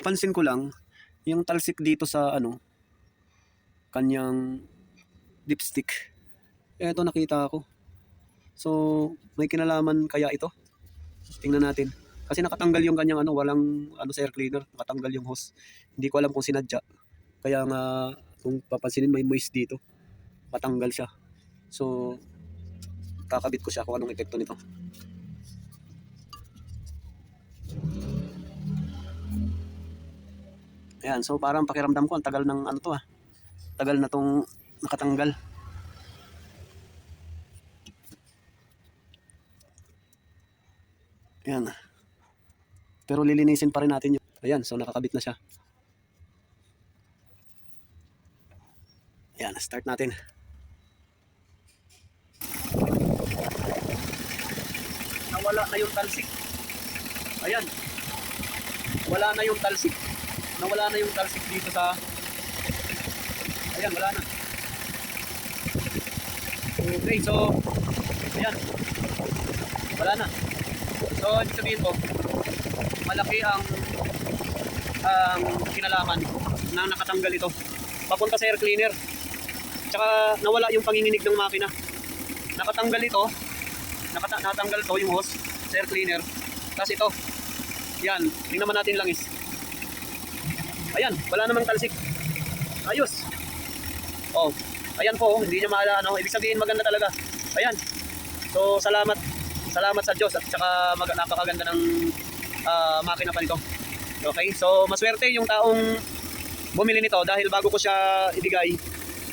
pansin ko lang, yung talsik dito sa ano, kanyang dipstick. Eto nakita ko. So, may kinalaman kaya ito? Tingnan natin. Kasi nakatanggal yung kanyang ano, walang ano sa air cleaner, nakatanggal yung hose. Hindi ko alam kung sinadya. Kaya nga, kung papansinin may moist dito, matanggal siya. So, kakabit ko siya kung anong epekto nito. Ayan, so parang pakiramdam ko, ang tagal ng ano to ah. Tagal na tong nakatanggal. Ayan. Pero lilinisin pa rin natin yun. Ayan, so nakakabit na siya. Ayan, start natin. Nawala na yung talsik. Ayan. Wala na yung talsik. Nawala na yung talsik dito sa... Ayan, wala na. Okay, so... Ayan. Wala na. So, ibig sabihin po, malaki ang ang kinalaman na nakatanggal ito. Papunta sa air cleaner. Tsaka nawala yung panginginig ng makina. Nakatanggal ito. Nakata natanggal to yung hose sa air cleaner. Tapos ito. Yan. Tingnan natin langis. Ayan. Wala namang talsik. Ayos. Oh. Ayan po. Hindi niya maala. Ano. Ibig sabihin maganda talaga. Ayan. So, salamat. Salamat sa Diyos at saka mag napakaganda ng ah, makina pa nito. Okay, so maswerte yung taong bumili nito dahil bago ko siya ibigay,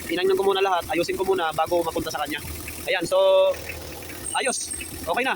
inangnan ko muna lahat, ayusin ko muna bago mapunta sa kanya. Ayan, so ayos. Okay na.